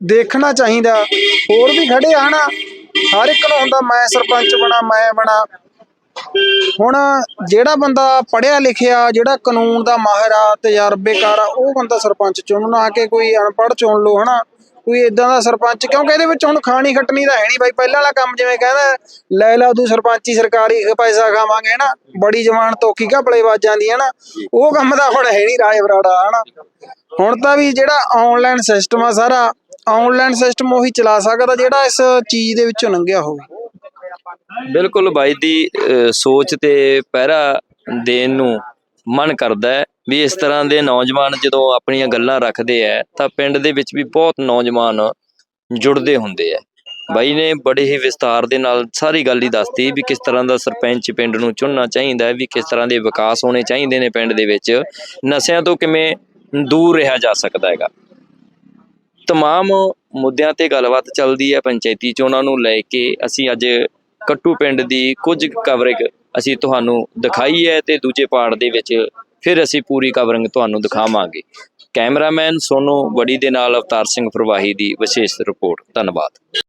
ਦੇਖਣਾ ਚਾਹੀਦਾ, ਹੋਰ ਵੀ ਖੜੇ ਆ ਨਾ, ਹਰ ਇੱਕ ਨੂੰ ਹੁੰਦਾ, ਮੈਂ ਸਰਪੰਚ ਬਣਾ, ਮੈਂ ਬਣਾ। ਹੁਣ ਜਿਹੜਾ ਬੰਦਾ ਪੜਿਆ ਲਿਖਿਆ, ਜਿਹੜਾ ਕਾਨੂੰਨ ਦਾ ਮਾਹਿਰ ਆ, ਤਜਰਬੇਕਾਰ ਆ, ਉਹ ਬੰਦਾ ਸਰਪੰਚ ਚੁਣਨ, ਨਾ ਕਿ ਕੋਈ ਅਨਪੜ੍ਹ ਚੁਣ ਲੋ ਹਨਾ? ਕੋਈ ਇਦਾਂ ਦਾ ਸਰਪੰਚ, ਕਿਉਂਕਿ ਇਹਦੇ ਵਿੱਚ ਹੁਣ ਖਾਣੀ ਖੱਟਣੀ ਤਾਂ ਹੈ ਨਹੀਂ ਬਾਈ। ਪਹਿਲਾਂ ਵਾਲਾ ਕੰਮ ਜਿਵੇਂ ਕਹਿੰਦਾ, ਲੈ ਲਾ ਤੂੰ ਸਰਪੰਚੀ ਸਰਕਾਰੀ ਪੈਸਾ ਖਾਵਾਂਗੇ, ਹਨਾ? ਬੜੀ ਜਵਾਨ ਤੋਕੀ ਘਪਲੇ ਦੀ ਜਾਂਦੀ ਉਹ ਕੰਮ ਦਾ ਹੁਣ ਹੈ ਨਹੀਂ ਰਾਏ ਬਰਾੜਾ ਹਨਾ? ਹੁਣ ਤਾਂ ਵੀ ਜਿਹੜਾ ਆਨਲਾਈਨ ਸਿਸਟਮ ਆ ਸਾਰਾ ਆਨਲਾਈਨ ਸਿਸਟਮ ਉਹੀ ਚਲਾ ਸਕਦਾ ਜਿਹੜਾ ਇਸ ਚੀਜ਼ ਦੇ ਵਿੱਚੋਂ ਲੰਘਿਆ ਹੋਵੇ। ਬਿਲਕੁਲ ਬਾਈ ਦੀ ਅਹ, ਸੋਚ ਤੇ ਪਹਿਰਾ ਦੇਣ ਨੂੰ ਮਨ ਕਰਦਾ ਹੈ ਵੀ ਇਸ ਤਰ੍ਹਾਂ ਦੇ ਨੌਜਵਾਨ ਜਦੋਂ ਆਪਣੀਆਂ ਗੱਲਾਂ ਰੱਖਦੇ ਆ ਤਾਂ ਪਿੰਡ ਦੇ ਵਿੱਚ ਵੀ ਬਹੁਤ ਨੌਜਵਾਨ ਜੁੜਦੇ ਹੁੰਦੇ ਆ ਬਾਈ ਨੇ ਬੜੇ ਹੀ ਵਿਸਤਾਰ ਦੇ ਨਾਲ ਸਾਰੀ ਗੱਲ ਹੀ ਦੱਸਤੀ ਵੀ ਕਿਸ ਤਰ੍ਹਾਂ ਦਾ ਸਰਪੰਚ ਪਿੰਡ ਨੂੰ ਚੁਣਨਾ ਚਾਹੀਦਾ ਹੈ ਵੀ ਕਿਸ ਤਰ੍ਹਾਂ ਦੇ ਵਿਕਾਸ ਹੋਣੇ ਚਾਹੀਦੇ ਨੇ ਪਿੰਡ ਦੇ ਵਿੱਚ ਨਸ਼ਿਆਂ ਤੋਂ ਕਿਵੇਂ ਦੂਰ ਰਿਹਾ ਜਾ ਸਕਦਾ ਹੈਗਾ। ਤਮਾਮ ਮੁੱਦਿਆਂ ਤੇ ਗੱਲਬਾਤ ਚੱਲਦੀ ਹੈ ਪੰਚਾਇਤੀ ਚੋਣਾਂ ਨੂੰ ਲੈ ਕੇ ਅਸੀਂ ਅੱਜ ਕੱਟੂ ਪਿੰਡ ਦੀ ਕੁਝ ਕਵਰਿੰਗ ਅਸੀਂ ਤੁਹਾਨੂੰ ਦਿਖਾਈ ਹੈ ਤੇ ਦੂਜੇ ਪਾਰਟ ਦੇ ਵਿੱਚ ਫਿਰ ਅਸੀਂ ਪੂਰੀ ਕਵਰਿੰਗ ਤੁਹਾਨੂੰ ਦਿਖਾਵਾਂਗੇ। ਕੈਮਰਾਮੈਨ ਸੋਨੂ ਵੜੀ ਦੇ ਨਾਲ ਅਵਤਾਰ ਸਿੰਘ ਪ੍ਰਵਾਹੀ ਦੀ ਵਿਸ਼ੇਸ਼ ਰਿਪੋਰਟ। ਧੰਨਵਾਦ।